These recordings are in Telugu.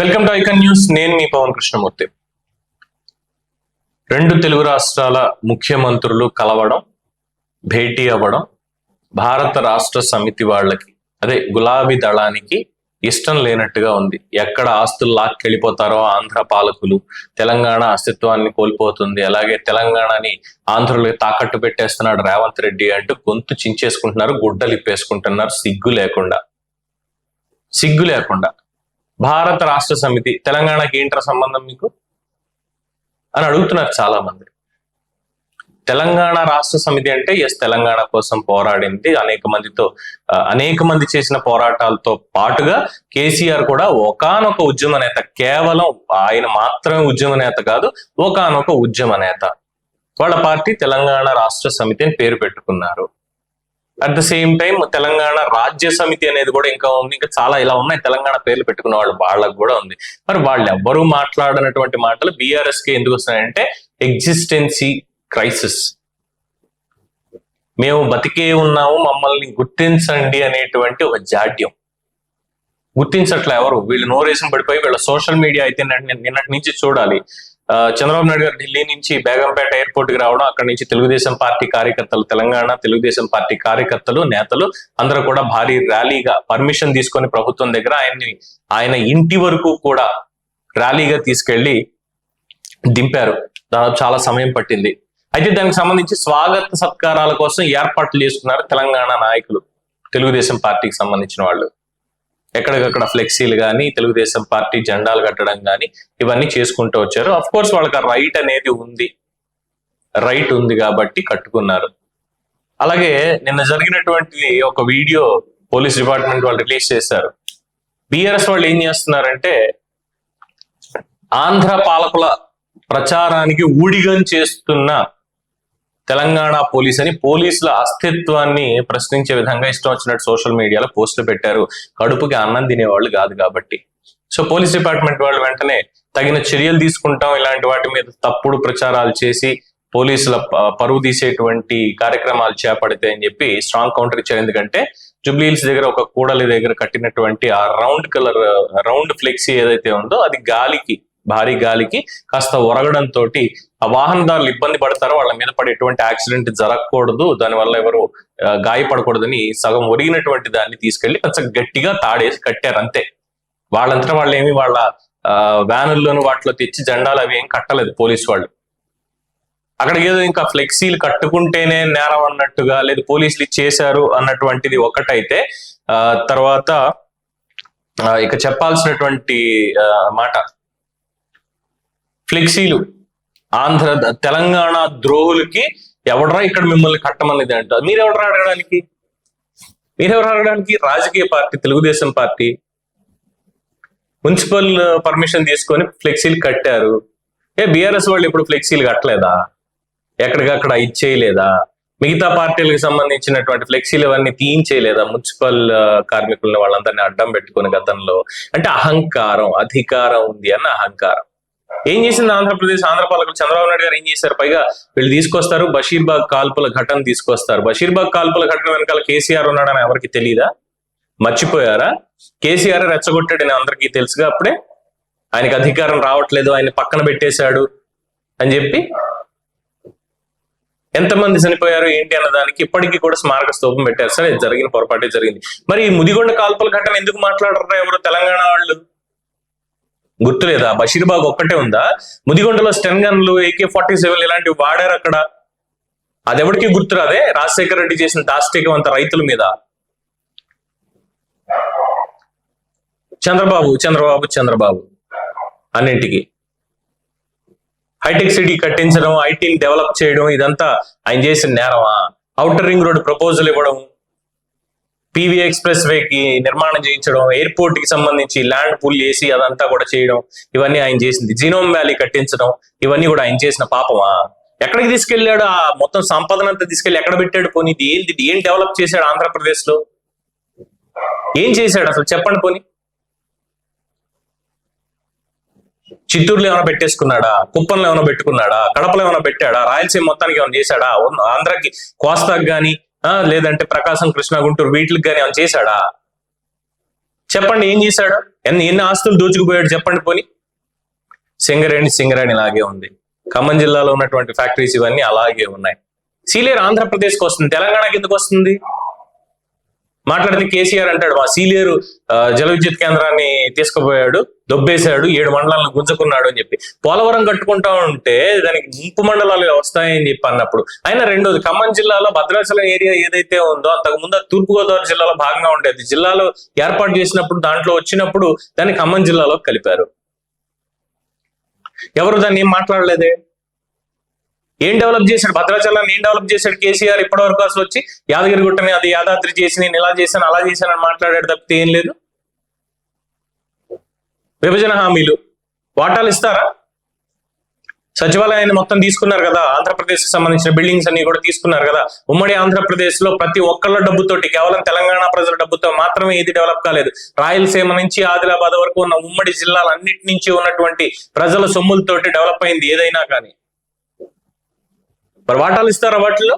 వెల్కమ్ టు ఐకన్ న్యూస్ నేను మీ పవన్ కృష్ణమూర్తి. రెండు తెలుగు రాష్ట్రాల ముఖ్యమంత్రులు కలవడం భేటీ అవ్వడం భారత రాష్ట్ర సమితి వాళ్ళకి అదే గులాబీ దళానికి ఇష్టం లేనట్టుగా ఉంది. ఎక్కడ ఆస్తులు లాక్కెళ్ళిపోతారో ఆంధ్ర పాలకులు తెలంగాణ అస్తిత్వాన్ని కోల్పోతుంది. అలాగే తెలంగాణని ఆంధ్రులకి తాకట్టు పెట్టేస్తున్నాడు రేవంత్ రెడ్డి అంటూ గొంతు చించేసుకుంటున్నారు గుడ్డలు ఇప్పేసుకుంటున్నారు సిగ్గు లేకుండా. సిగ్గు లేకుండా. భారత రాష్ట్ర సమితి తెలంగాణకి ఏంట్రా సంబంధం మీకు? అని అడుగుతున్నారు చాలా మంది తెలంగాణ రాష్ట్ర సమితి అంటే ఎస్ తెలంగాణ కోసం పోరాడింది. అనేక మందితో అనేక మంది చేసిన పోరాటాలతో పాటుగా కేసీఆర్ కూడా ఒకానొక ఉద్యమ నేత కేవలం ఆయన మాత్రమే ఉద్యమ నేత కాదు ఒకానొక ఉద్యమ నేత. వాళ్ళ పార్టీ తెలంగాణ రాష్ట్ర సమితి అని పేరు పెట్టుకున్నారు. At the same time Telangana Rajya Samithi అనేది కూడా ఇంకా ఉంది. ఇంకా చాలా ఇలా ఉన్నాయి. తెలంగాణ పేర్లు పెట్టుకున్న వాళ్ళు వాళ్ళకు కూడా ఉంది. మరి వాళ్ళు ఎవ్వరూ మాట్లాడినటువంటి మాటలు బీఆర్ఎస్కి ఎందుకు వస్తున్నాయంటే ఎగ్జిస్టెన్సీ క్రైసిస్ మేము బతికే ఉన్నాము మమ్మల్ని గుర్తించండి అనేటువంటి ఒక జాడ్యం. గుర్తించట్లే ఎవరు? వీళ్ళు నోరేసిన పడిపోయి వీళ్ళ సోషల్ మీడియా అయితే నిన్నటి నుంచి చూడాలి. చంద్రబాబు నాయుడు గారు ఢిల్లీ నుంచి బేగంపేట ఎయిర్పోర్ట్కి రావడం అక్కడ నుంచి తెలుగుదేశం పార్టీ కార్యకర్తలు తెలంగాణ తెలుగుదేశం పార్టీ కార్యకర్తలు నేతలు అందరూ కూడా భారీ ర్యాలీగా పర్మిషన్ తీసుకొని ప్రభుత్వం దగ్గర ఆయన్ని ఆయన ఇంటి వరకు కూడా ర్యాలీగా తీసుకెళ్ళి దింపారు. దాదాపు చాలా సమయం పట్టింది. అయితే దానికి సంబంధించి స్వాగత సత్కారాల కోసం ఏర్పాట్లు చేసుకున్నారు తెలంగాణ నాయకులు తెలుగుదేశం పార్టీకి సంబంధించిన వాళ్ళు. ఎక్కడికక్కడ ఫ్లెక్సీలు కానీ తెలుగుదేశం పార్టీ జెండాలు కట్టడం కానీ ఇవన్నీ చేసుకుంటూ వచ్చారు. అఫ్ కోర్స్ వాళ్ళకి రైట్ అనేది ఉంది. రైట్ ఉంది కాబట్టి కట్టుకున్నారు. అలాగే నిన్న జరిగినటువంటి ఒక వీడియో పోలీస్ డిపార్ట్మెంట్ వాళ్ళు రిలీజ్ చేశారు. బిఆర్ఎస్ వాళ్ళు ఏం చేస్తున్నారంటే ఆంధ్ర పాలకుల ప్రచారానికి ఊడిగం చేస్తున్న తెలంగాణ పోలీస్ అని పోలీసుల అస్తిత్వాన్ని ప్రశ్నించే విధంగా ఇష్టం వచ్చినట్టు సోషల్ మీడియాలో పోస్టులు పెట్టారు. కడుపుకి అన్నం తినేవాళ్ళు కాదు కాబట్టి. సో పోలీస్ డిపార్ట్మెంట్ వాళ్ళు వెంటనే తగిన చర్యలు తీసుకుంటాం. ఇలాంటి వాటి మీద తప్పుడు ప్రచారాలు చేసి పోలీసుల పరువు తీసేటువంటి కార్యక్రమాలు చేపడితే అని చెప్పి స్ట్రాంగ్ కౌంటర్ ఇచ్చారు ఎందుకంటే జుబ్లీహిల్స్ దగ్గర ఒక కూడలి దగ్గర కట్టినటువంటి ఆ రౌండ్ కలర్ రౌండ్ ఫ్లెక్సీ ఏదైతే ఉందో అది గాలికి భారీ గాలికి కాస్త ఒరగడంతో ఆ వాహనదారులు ఇబ్బంది పడతారు వాళ్ళ మీద పడి ఎటువంటి యాక్సిడెంట్ జరగకూడదు దానివల్ల ఎవరు గాయపడకూడదని సగం ఒరిగినటువంటి దాన్ని తీసుకెళ్ళి కొంచెం గట్టిగా తాడేసి కట్టారు అంతే. వాళ్ళంతా వాళ్ళు ఏమి వాళ్ళ ఆ, వాటిలో తెచ్చి జెండాలు అవి ఏం కట్టలేదు పోలీసు వాళ్ళు. అక్కడ ఏదో ఇంకా ఫ్లెక్సీలు కట్టుకుంటేనే నేరం అన్నట్టుగా లేదు పోలీసులు చేశారు అన్నటువంటిది ఒకటైతే ఆ, తర్వాత ఇక చెప్పాల్సినటువంటి మాట ఫ్లెక్సీలు. ఆంధ్ర తెలంగాణ ద్రోహులకి ఎవడరా ఇక్కడ మిమ్మల్ని కట్టమనేది అంటారు? మీరెవడరా అడగడానికి? మీరెవరు అడగడానికి? రాజకీయ party Telugu Desam party. Municipal permission తీసుకొని ఫ్లెక్సీలు కట్టారు. ఏ బీఆర్ఎస్ వాళ్ళు ఇప్పుడు ఫ్లెక్సీలు కట్టలేదా? ఎక్కడికక్కడ ఇచ్చేయలేదా మిగతా పార్టీలకు సంబంధించినటువంటి ఫ్లెక్సీలు అవన్నీ తీయించేయలేదా? మున్సిపల్ కార్మికులను వాళ్ళందరినీ అడ్డం పెట్టుకుని గతంలో. అంటే అహంకారం అధికారం ఉంది అన్న అహంకారం. ఏం చేసింది ఆంధ్రప్రదేశ్? ఆంధ్ర పాలకులు చంద్రబాబు నాయుడు గారు ఏం చేశారు? పైగా వీళ్ళు తీసుకొస్తారు బషీర్బాగ్ కాల్పుల ఘటన తీసుకొస్తారు. బషీర్బాగ్ కాల్పుల ఘటన వెనకాల కేసీఆర్ ఉన్నాడని ఎవరికి తెలియదా మర్చిపోయారా? కేసీఆర్ రెచ్చగొట్టాడని అందరికీ తెలుసుగా అప్పుడే? ఆయనకి అధికారం రావట్లేదు ఆయన పక్కన పెట్టేశాడు అని చెప్పి? ఎంతమంది చనిపోయారు ఏంటి అన్న దానికి ఇప్పటికీ కూడా స్మారక స్తూపం పెట్టారు. సరే జరిగిన పొరపాటే జరిగింది. మరి ఈ ముదిగొండ కాల్పుల ఘటన ఎందుకు మాట్లాడరు ఎవరు? తెలంగాణ వాళ్ళు? గుర్తులేదా? బషీర్బాగ్ ఒక్కటే ఉందా? ముదిగొండలో స్టెన్ గన్లు ఏకే ఫార్టీ సెవెన్ ఇలాంటివి వాడారు అక్కడ. అదెవరికి గుర్తురాదే? రాజశేఖర రెడ్డి చేసిన దాష్టికం అంత రైతుల మీద. చంద్రబాబు చంద్రబాబు చంద్రబాబు అన్నింటికి. హైటెక్ సిటీ కట్టించడం ఐటీని డెవలప్ చేయడం ఇదంతా ఆయన చేసిన నేరమా? అవుటర్ రింగ్ రోడ్ ప్రపోజల్ ఇవ్వడం పీవీ ఎక్స్ప్రెస్ వేకి నిర్మాణం చేయించడం ఎయిర్పోర్ట్కి సంబంధించి ల్యాండ్ పూల్ చేసి అదంతా కూడా చేయడం ఇవన్నీ ఆయన చేసింది. జీనోమ్ వ్యాలీ కట్టించడం ఇవన్నీ కూడా ఆయన చేసిన పాపమా? ఎక్కడికి తీసుకెళ్ళాడు ఆ మొత్తం సంపదనంతా తీసుకెళ్ళి ఎక్కడ పెట్టాడు పోనీ? ఇది ఏంది? ఏం డెవలప్ చేశాడు ఆంధ్రప్రదేశ్లో ఏం చేశాడు అసలు? చెప్పండి పోనీ. చిత్తూరులో ఏమైనా పెట్టేసుకున్నాడా? కుప్పంలో ఏమైనా పెట్టుకున్నాడా? కడపలో ఏమైనా పెట్టాడా? రాయలసీమ మొత్తానికి ఏమైనా చేశాడా? ఉన్న- ఆంధ్రాకి కోస్తాకి గాని లేదంటే ప్రకాశం కృష్ణ గుంటూరు వీటికి కానీ ఏమైనా చేశాడా? చెప్పండి ఏం చేశాడు? ఎన్ని ఎన్ని ఆస్తులు దోచుకుపోయాడు చెప్పండి పోని. సింగరేణి సింగరేణి లాగే ఉంది. ఖమ్మం జిల్లాలో ఉన్నటువంటి ఫ్యాక్టరీస్ ఇవన్నీ అలాగే ఉన్నాయి. సీలేరు ఆంధ్రప్రదేశ్కి వస్తుంది తెలంగాణకి ఎందుకు వస్తుంది. మాట్లాడితే కేసీఆర్ అంటాడు మా సీనియర్ ఆ, జల విద్యుత్ కేంద్రాన్ని తీసుకుపోయాడు దొబ్బేశాడు ఏడు మండలాలను గుంజుకున్నాడు అని చెప్పి. పోలవరం కట్టుకుంటా ఉంటే దానికి ముంపు మండలాలు వస్తాయని చెప్పి అన్నప్పుడు. అయినా రెండోది ఖమ్మం జిల్లాలో భద్రాచలం ఏరియా ఏదైతే ఉందో అంతకు ముందు తూర్పుగోదావరి జిల్లాలో భాగంగా ఉండేది. జిల్లాలో ఏర్పాటు చేసినప్పుడు దాంట్లో వచ్చినప్పుడు దాన్ని ఖమ్మం జిల్లాలో కలిపారు. ఎవరు దాన్ని ఏం మాట్లాడలేదే? ఏం డెవలప్ చేశాడు? భద్రాచలాన్ని ఏం డెవలప్ చేశాడు? కేసీఆర్ ఇప్పటి వరకు అసలు వచ్చి యాదగిరి గుట్టని అది యాదాద్రి చేసి నేను ఇలా చేశాను అలా చేశాను అని మాట్లాడాడు తప్పితే ఏం లేదు? విభజన హామీలు. వాటాలు ఇస్తారా? సచివాలయాన్ని మొత్తం తీసుకున్నారు కదా ఆంధ్రప్రదేశ్కి సంబంధించిన బిల్డింగ్స్ అన్ని కూడా తీసుకున్నారు కదా. ఉమ్మడి ఆంధ్రప్రదేశ్లో ప్రతి ఒక్కళ్ళ డబ్బుతోటి కేవలం తెలంగాణ ప్రజల డబ్బుతో మాత్రమే ఇది డెవలప్ కాలేదు. రాయలసీమ నుంచి ఆదిలాబాద్ వరకు ఉన్న ఉమ్మడి జిల్లాలన్నిటి నుంచి ఉన్నటువంటి ప్రజల సొమ్ములతోటి డెవలప్ అయింది ఏదైనా కానీ. మరి వాటాలు ఇస్తారా వాటిలో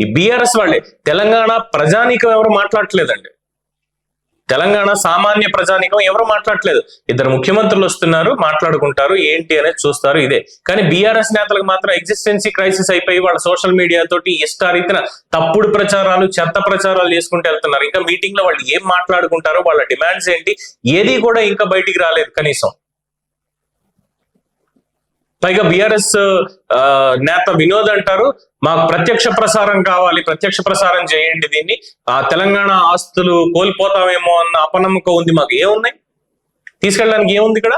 ఈ బీఆర్ఎస్ వాళ్ళే. తెలంగాణ ప్రజానీకం ఎవరు మాట్లాడట్లేదండి. తెలంగాణ సామాన్య ప్రజానీకం ఎవరు మాట్లాడట్లేదు. ఇద్దరు ముఖ్యమంత్రులు వస్తున్నారు మాట్లాడుకుంటారు ఏంటి అనేది చూస్తారు ఇదే. కానీ బీఆర్ఎస్ నేతలకు మాత్రం ఎగ్జిస్టెన్సీ క్రైసిస్ అయిపోయి వాళ్ళ సోషల్ మీడియా తోటి ఇష్టారీతిన తప్పుడు ప్రచారాలు చెత్త ప్రచారాలు చేసుకుంటూ వెళ్తున్నారు. ఇంకా మీటింగ్లో వాళ్ళు ఏం మాట్లాడుకుంటారో వాళ్ళ డిమాండ్స్ ఏంటి ఏది కూడా ఇంకా బయటికి రాలేదు కనీసం. పైగా బిఆర్ఎస్ నేత వినోద్ అంటారు. మాకు ప్రత్యక్ష ప్రసారం కావాలి ప్రత్యక్ష ప్రసారం చేయండి దీన్ని. ఆ తెలంగాణ ఆస్తులు కోల్పోతామేమో అన్న అపనమ్మకం ఉంది. మాకు ఏమున్నాయి తీసుకెళ్ళడానికి ఏముంది ఇక్కడ?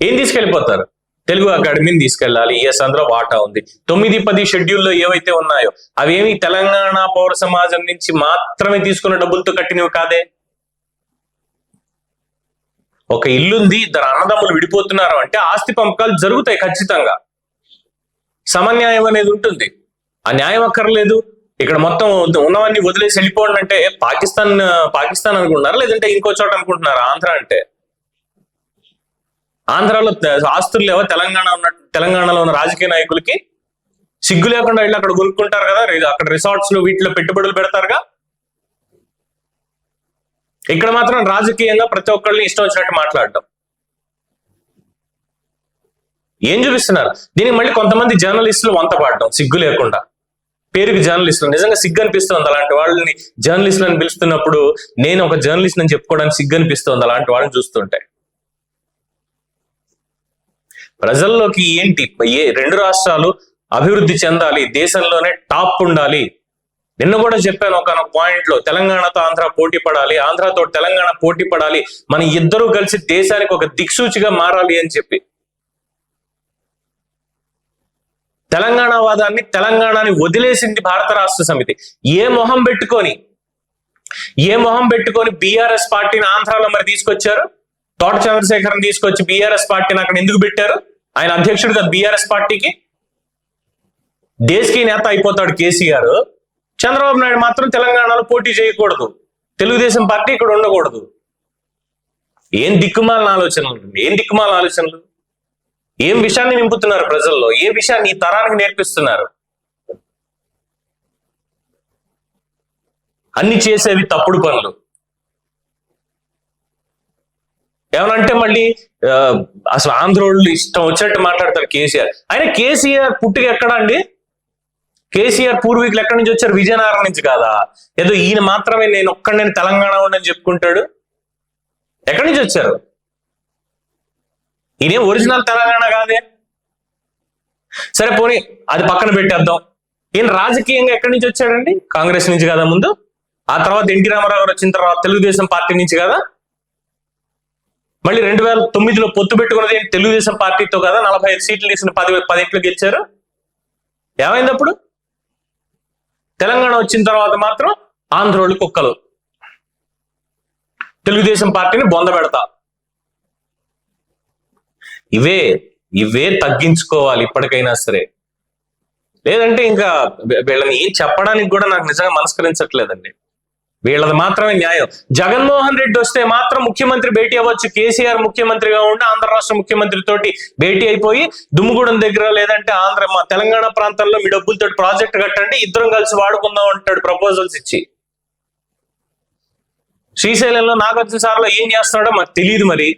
ఏం తీసుకెళ్ళిపోతారు? తెలుగు అకాడమీని తీసుకెళ్ళాలి. ఎస్ అందులో వాటా ఉంది. తొమ్మిది పది షెడ్యూల్లో ఏవైతే ఉన్నాయో అవేమి తెలంగాణ పౌర సమాజం నుంచి మాత్రమే తీసుకున్న డబ్బులతో కట్టినవి కాదే? ఒక ఇల్లుంది ఇద్దరు అన్నదమ్ములు విడిపోతున్నారు అంటే ఆస్తి పంపకాలు జరుగుతాయి ఖచ్చితంగా. సమన్యాయం అనేది ఉంటుంది. ఆ న్యాయం అక్కర్లేదు. ఇక్కడ మొత్తం ఉన్నవన్నీ వదిలేసి వెళ్ళిపోండి అంటే పాకిస్తాన్ పాకిస్తాన్ అనుకుంటున్నారా? లేదంటే ఇంకో చోట అనుకుంటున్నారా? ఆంధ్ర అంటే. ఆంధ్రాలో ఆస్తులు లేవా? తెలంగాణ ఉన్న తెలంగాణలో ఉన్న రాజకీయ నాయకులకి? సిగ్గు లేకుండా వెళ్ళి అక్కడ కొనుక్కుంటారు కదా? అక్కడ రిసార్ట్స్లో వీటిలో పెట్టుబడులు పెడతారుగా? ఇక్కడ మాత్రం రాజకీయంగా ప్రతి ఒక్కళ్ళని ఇష్టం వచ్చినట్టు మాట్లాడటం. ఏం చూపిస్తున్నారు? దీనికి మళ్ళీ కొంతమంది జర్నలిస్టులు వంత పాడటం సిగ్గు లేకుండా. పేరుకి జర్నలిస్టులు నిజంగా సిగ్గు అనిపిస్తుంది అలాంటి వాళ్ళని. జర్నలిస్టులు అని పిలుస్తున్నప్పుడు నేను ఒక జర్నలిస్ట్ అని చెప్పుకోవడానికి సిగ్గు అనిపిస్తుంది అలాంటి వాళ్ళని చూస్తుంటే. ప్రజల్లోకి ఏంటి? ఏ రెండు రాష్ట్రాలు అభివృద్ధి చెందాలి దేశంలోనే టాప్ ఉండాలి. నిన్న కూడా చెప్పాను ఒక పాయింట్లో తెలంగాణతో ఆంధ్ర పోటీ పడాలి ఆంధ్రతో తెలంగాణ పోటీ పడాలి మన ఇద్దరూ కలిసి దేశానికి ఒక దిక్సూచిగా మారాలి అని చెప్పి. తెలంగాణ వాదాన్ని తెలంగాణని వదిలేసింది భారత రాష్ట్ర సమితి. ఏ మొహం పెట్టుకొని ఏ మొహం పెట్టుకొని బీఆర్ఎస్ పార్టీని ఆంధ్రాలో మరి తీసుకొచ్చారు? తోట చంద్రశేఖరం తీసుకొచ్చి బీఆర్ఎస్ పార్టీని అక్కడ ఎందుకు పెట్టారు? ఆయన అధ్యక్షుడు కదా బీఆర్ఎస్ పార్టీకి. దేశకి నేత అయిపోతాడు కేసీఆర్. చంద్రబాబు నాయుడు మాత్రం తెలంగాణలో పోటీ చేయకూడదు. తెలుగుదేశం పార్టీ ఇక్కడ ఉండకూడదు. ఏం దిక్కుమాలిన ఆలోచనలు? ఏం దిక్కుమాలిన ఆలోచనలు? ఏం విషయాన్ని నింపుతున్నారు ప్రజల్లో? ఏ విషయాన్ని ఈ తరానికి నేర్పిస్తున్నారు? అన్ని చేసేవి తప్పుడు పనులు. ఏమనంటే మళ్ళీ అసలు ఆంధ్రోళ్ళు ఇష్టం వచ్చినట్టు మాట్లాడతారు కేసీఆర్. ఆయన కేసీఆర్ పుట్టుక ఎక్కడా అండి? కేసీఆర్ పూర్వీకులు ఎక్కడి నుంచి వచ్చారు? విజయనగరం నుంచి కాదా? ఏదో ఈయన మాత్రమే నేను ఒక్కడి తెలంగాణ ఉండని చెప్పుకుంటాడు. ఎక్కడి నుంచి వచ్చారు? ఈయనే ఒరిజినల్ తెలంగాణ కాదే? సరే పోనీ అది పక్కన పెట్టేద్దాం. ఈయన రాజకీయంగా ఎక్కడి నుంచి వచ్చాడండి? కాంగ్రెస్ నుంచి కదా ముందు? ఆ తర్వాత ఎన్టీ రామారావు గారు వచ్చిన తర్వాత తెలుగుదేశం పార్టీ నుంచి కదా? మళ్ళీ రెండు వేల తొమ్మిదిలో పొత్తు పెట్టుకున్నది తెలుగుదేశం పార్టీతో కదా? నలభై ఐదు సీట్లు తీసిన పది పదింట్లో గెలిచారు. ఏమైంది అప్పుడు? తెలంగాణ వచ్చిన తర్వాత మాత్రం ఆంధ్రోళ్ళు కుక్కలు. తెలుగుదేశం పార్టీని బొంద పెడతా. ఇవే ఇవే తగ్గించుకోవాలి ఇప్పటికైనా సరే. లేదంటే ఇంకా వీళ్ళని ఏం చెప్పడానికి కూడా నాకు నిజంగా మనస్కరించట్లేదండి వీళ్ళది మాత్రమే న్యాయం. జగన్మోహన్ రెడ్డి వస్తే మాత్రం ముఖ్యమంత్రి భేటీ అవ్వచ్చు. కేసీఆర్ ముఖ్యమంత్రిగా ఉండి ఆంధ్ర రాష్ట్ర ముఖ్యమంత్రి తోటి భేటీ అయిపోయి దుమ్ముగూడెం దగ్గర లేదంటే ఆంధ్ర మా తెలంగాణ ప్రాంతంలో మీ డబ్బులతో ప్రాజెక్ట్ కట్టండి ఇద్దరం కలిసి వాడుకుందాం అంటాడు ప్రపోజల్స్ ఇచ్చి. శ్రీశైలంలో నాగార్జున సార్లో ఏం చేస్తున్నాడో మాకు తెలియదు మరి.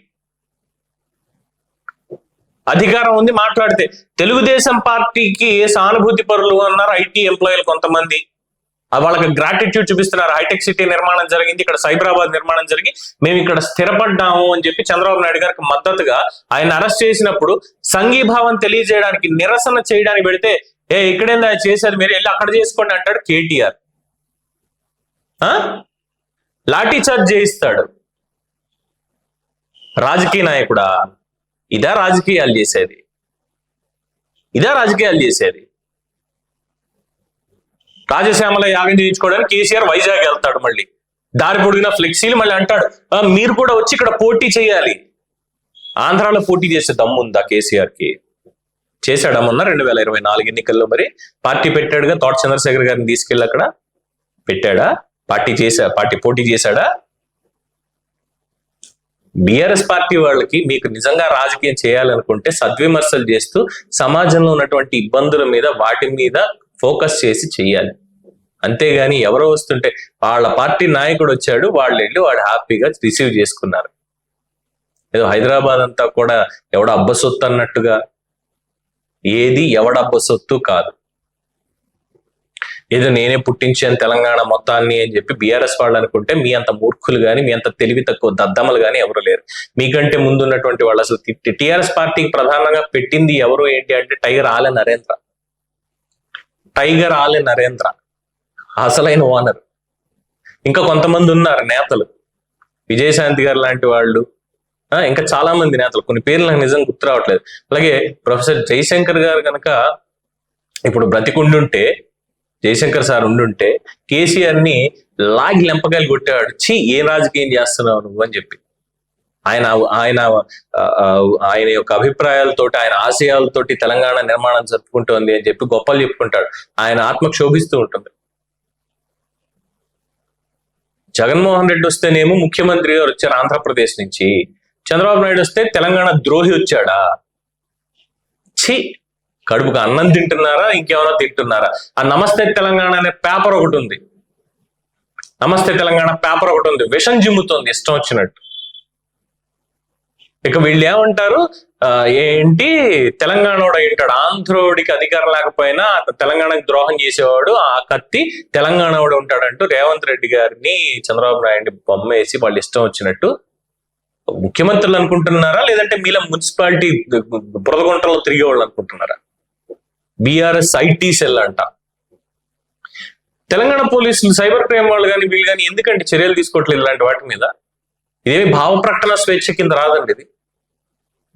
అధికారం ఉంది మాట్లాడితే. తెలుగుదేశం పార్టీకి సానుభూతి పరులు అన్నారు ఐటీ ఎంప్లాయీలు కొంతమంది. వాళ్ళకి గ్రాటిట్యూడ్ చూపిస్తున్నారు. హైటెక్ సిటీ నిర్మాణం జరిగింది ఇక్కడ సైబరాబాద్ నిర్మాణం జరిగి మేము ఇక్కడ స్థిరపడ్డాము అని చెప్పి చంద్రబాబు నాయుడు గారికి మద్దతుగా ఆయన అరెస్ట్ చేసినప్పుడు సంఘీభావం తెలియజేయడానికి నిరసన చేయడానికి పెడితే ఏ ఇక్కడేం చేశారు మీరు వెళ్ళి అక్కడ చేసుకోండి అంటాడు కేటీఆర్. ఆ? లాఠీ చార్జ్ చేయిస్తాడు. రాజకీయ నాయకుడా? ఇదా రాజకీయాలు చేసేది. ఇదా రాజకీయాలు చేసేది. రాజశ్యామల యాగం చేయించుకోవడానికి కేసీఆర్ వైజాగ్ వెళ్తాడు మళ్ళీ. దారి పొడిగిన ఫ్లెక్సీలు మళ్ళీ అంటాడు. మీరు కూడా వచ్చి ఇక్కడ పోటీ చేయాలి. ఆంధ్రాలో పోటీ చేసే దమ్ము ఉందా కేసీఆర్కి చేశాడా మొన్న రెండు వేల ఇరవై నాలుగు ఎన్నికల్లో మరి? పార్టీ పెట్టాడుగా తోట చంద్రశేఖర్ గారిని తీసుకెళ్ళి అక్కడ? పెట్టాడా? పార్టీ చేసా పార్టీ పోటీ చేశాడా? బిఆర్ఎస్ పార్టీ వాళ్ళకి మీకు నిజంగా రాజకీయం చేయాలనుకుంటే సద్విమర్శలు చేస్తూ సమాజంలో ఉన్నటువంటి ఇబ్బందుల మీద వాటి మీద ఫోకస్ చేసి చెయ్యాలి అంతేగాని ఎవరో వస్తుంటే వాళ్ళ పార్టీ నాయకుడు వచ్చాడు వాళ్ళు వెళ్ళి వాడు హ్యాపీగా రిసీవ్ చేసుకున్నారు ఏదో హైదరాబాద్ అంతా కూడా ఎవడ అబ్బసొత్తు అన్నట్టుగా ఏది ఎవడ అబ్బసొత్తు కాదు ఏదో నేనే పుట్టించాను తెలంగాణ మొత్తాన్ని అని చెప్పి బీఆర్ఎస్ వాళ్ళు అనుకుంటే మీ అంత మూర్ఖులు కానీ మీ అంత తెలివి తక్కువ దద్దమ్మలు కానీ ఎవరు లేరు మీకంటే ముందున్నటువంటి వాళ్ళు అసలు టిఆర్ఎస్ పార్టీకి ప్రధానంగా పెట్టింది ఎవరు ఏంటి అంటే టైగర్ ఆలే నరేంద్ర టైగర్ ఆలే నరేంద్ర అసలైన ఓనర్. ఇంకా కొంతమంది ఉన్నారు నేతలు. విజయశాంతి గారు లాంటి వాళ్ళు. ఇంకా చాలా మంది నేతలు. కొన్ని పేర్లు నాకు నిజంగా గుర్తు రావట్లేదు. అలాగే ప్రొఫెసర్ జయశంకర్ గారు కనుక ఇప్పుడు బ్రతికుండుంటే జయశంకర్ సార్ ఉండుంటే కేసీఆర్ని లాగి లెంపకాయలు కొట్టేవాడు. ఛీ ఏ రాజకీయం చేస్తున్నావు నువ్వు అని చెప్పి. ఆయన ఆయన ఆయన యొక్క అభిప్రాయాలతోటి ఆయన ఆశయాలతోటి తెలంగాణ నిర్మాణం జరుపుకుంటోంది అని చెప్పి గొప్పలు చెప్పుకుంటాడు. ఆయన ఆత్మ క్షోభిస్తూ ఉంటుంది. జగన్మోహన్ రెడ్డి వస్తేనేమో ముఖ్యమంత్రి గారు వచ్చారు ఆంధ్రప్రదేశ్ నుంచి. చంద్రబాబు నాయుడు వస్తే తెలంగాణ ద్రోహి వచ్చాడా? ఛీ! కడుపుకు అన్నం తింటున్నారా? ఇంకేమైనా తింటున్నారా? ఆ నమస్తే తెలంగాణ అనే పేపర్ ఒకటి ఉంది. నమస్తే తెలంగాణ పేపర్ ఒకటి ఉంది. విషం జిమ్ముతోంది ఇష్టం వచ్చినట్టు. ఇక వీళ్ళు ఏమంటారు? ఏంటి? తెలంగాణోడు ఏంటాడు? ఆంధ్రోడికి అధికారం లేకపోయినా అతను తెలంగాణకు ద్రోహం చేసేవాడు ఆ కత్తి తెలంగాణోడు ఉంటాడంటూ రేవంత్ రెడ్డి గారిని చంద్రబాబు నాయుడు బొమ్మ వేసి వాళ్ళు ఇష్టం వచ్చినట్టు ముఖ్యమంత్రులు అనుకుంటున్నారా? లేదంటే మీలా మున్సిపాలిటీ బురదగుంటలో తిరిగే వాళ్ళు అనుకుంటున్నారా? బీఆర్ఎస్ ఐటీ సెల్ అంట. తెలంగాణ పోలీసులు సైబర్ క్రైమ్ వాళ్ళు కానీ వీళ్ళు కానీ ఎందుకంటే చర్యలు తీసుకోవట్లేదు ఇలాంటి వాటి మీద? ఇదేమి భావ ప్రకటన స్వేచ్ఛ కింద రాదండి ఇది.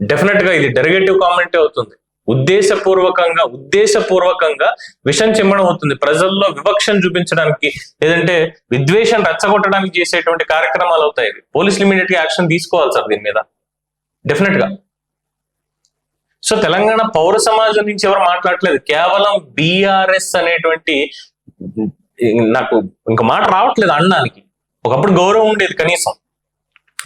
డెఫినెట్గా ఇది డెరిగేటివ్ కామెంటే అవుతుంది. ఉద్దేశపూర్వకంగా ఉద్దేశపూర్వకంగా విషం చిమ్మడం అవుతుంది. ప్రజల్లో వివక్షను చూపించడానికి లేదంటే విద్వేషం రెచ్చగొట్టడానికి చేసేటువంటి కార్యక్రమాలు అవుతాయి ఇవి. పోలీసులు ఇమీడియట్గా యాక్షన్ తీసుకోవాలి సార్ దీని మీద. డెఫినెట్గా. సో తెలంగాణ పౌర సమాజం నుంచి ఎవరు మాట్లాడట్లేదు. కేవలం బీఆర్ఎస్ అనేటువంటి నాకు ఇంకా మాట రావట్లేదు అన్నానికి. ఒకప్పుడు గౌరవం ఉండేది కనీసం.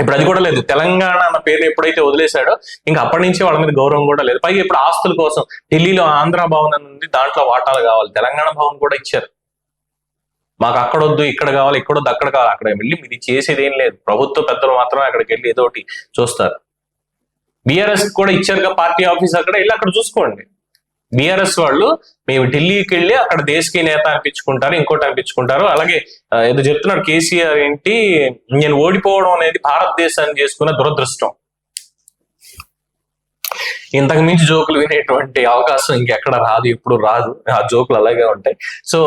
ఇప్పుడు అది కూడా లేదు. తెలంగాణ అన్న పేరు ఎప్పుడైతే వదిలేశాడో ఇంకా అప్పటి నుంచి వాళ్ళ మీద గౌరవం కూడా లేదు. పైగా ఇప్పుడు ఆస్తుల కోసం ఢిల్లీలో ఆంధ్ర భవన్ అని ఉంది దాంట్లో వాటాలు కావాలి. తెలంగాణ భవన్ కూడా ఇచ్చారు. మాకు అక్కడ వద్దు ఇక్కడ కావాలి ఇక్కడ వద్దు అక్కడ కావాలి. అక్కడ వెళ్ళి ఇది చేసేది ఏం లేదు. ప్రభుత్వ పెద్దలు మాత్రమే అక్కడికి వెళ్ళి ఏదో ఒకటి చూస్తారు. బీఆర్ఎస్ కూడా ఇచ్చారుగా పార్టీ ఆఫీస్ అక్కడ. వెళ్ళి అక్కడ చూసుకోండి. బీఆర్ఎస్ వాళ్ళు మేము ఢిల్లీకి వెళ్ళి అక్కడ దేశకీ నేత అనిపించుకుంటారు ఇంకోటి అనిపించుకుంటారు. అలాగే ఏదో చెప్తున్నాడు కేసీఆర్ ఏంటి నేను ఓడిపోవడం అనేది భారతదేశాన్ని చేసుకున్న దురదృష్టం. ఇంతకు మించి జోకులు వినేటువంటి అవకాశం ఇంకెక్కడ రాదు ఎప్పుడు రాదు. ఆ జోకులు అలాగే ఉంటాయి. సో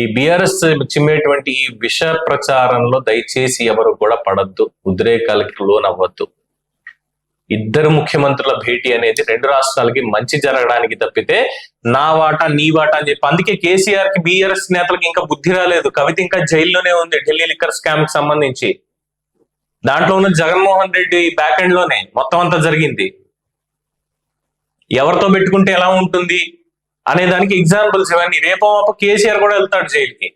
ఈ బిఆర్ఎస్ చిమ్మేటువంటి ఈ విష ప్రచారంలో దయచేసి ఎవరు కూడా పడద్దు. ఉద్రేకాలకి లోనవ్వద్దు. ఇద్దరు ముఖ్యమంత్రుల భేటీ అనేది రెండు రాష్ట్రాలకి మంచి జరగడానికి తప్పితే నా వాటా నీ వాటా అని చెప్పి. అందుకే కేసీఆర్కి బీఆర్ఎస్ నేతలకు ఇంకా బుద్ధి రాలేదు. కవిత ఇంకా జైల్లోనే ఉంది ఢిల్లీ లిక్కర్ స్కామ్కి సంబంధించి. దాంట్లో ఉన్న జగన్మోహన్ రెడ్డి బ్యాక్ ఎండ్లోనే మొత్తం అంతా జరిగింది. ఎవరితో పెట్టుకుంటే ఎలా ఉంటుంది అనే దానికి ఎగ్జాంపుల్స్ ఇవన్నీ. రేపో మాపో కేసీఆర్ కూడా వెళ్తాడు జైలుకి.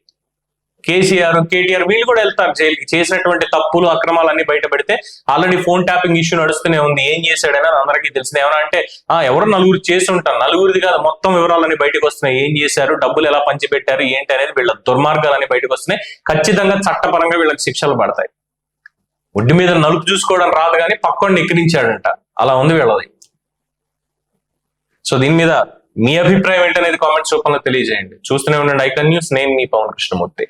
కేసీఆర్ కేటీఆర్ వీళ్ళు కూడా వెళ్తారు జైలుకి. చేసినటువంటి తప్పులు అక్రమాలన్నీ బయటపెడితే బయట పెడితే ఆల్రెడీ ఫోన్ ట్యాపింగ్ ఇష్యూ నడుస్తూనే ఉంది. ఏం చేశాడని అందరికీ తెలిసింది. ఏమన్నా అంటే ఆ ఎవరు నలుగురు చేసి ఉంటారు. నలుగురిది కాదు మొత్తం వివరాలన్నీ బయటకు వస్తున్నాయి. ఏం చేశారు డబ్బులు ఎలా పంచిపెట్టారు ఏంటి అనేది వీళ్ళ దుర్మార్గాలన్నీ బయటకు వస్తున్నాయి. ఖచ్చితంగా చట్టపరంగా వీళ్ళకి శిక్షలు పడతాయి. ఒడ్డు మీద నలుపు చూసుకోవడం రాదు కానీ పక్కన ఎక్కిరించాడంట అలా ఉంది వీళ్ళది. సో దీని మీద మీ అభిప్రాయం ఏంటనేది కామెంట్స్ రూపంలో తెలియజేయండి. చూస్తూనే ఉండండి ఐకన్ న్యూస్. నేను మీ పవన్ కృష్ణమూర్తి.